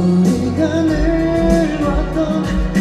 우리가 늘 왔던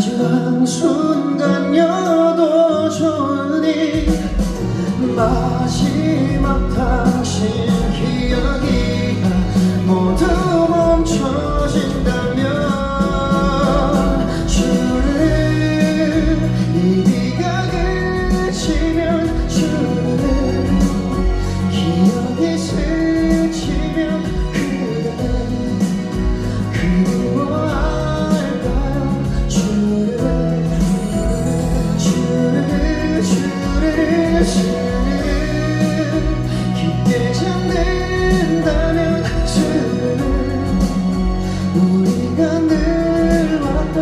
마지막 순간여도 좋으니 마지막 다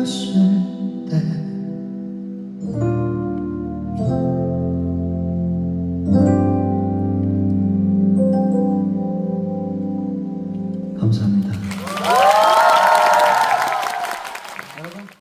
可是。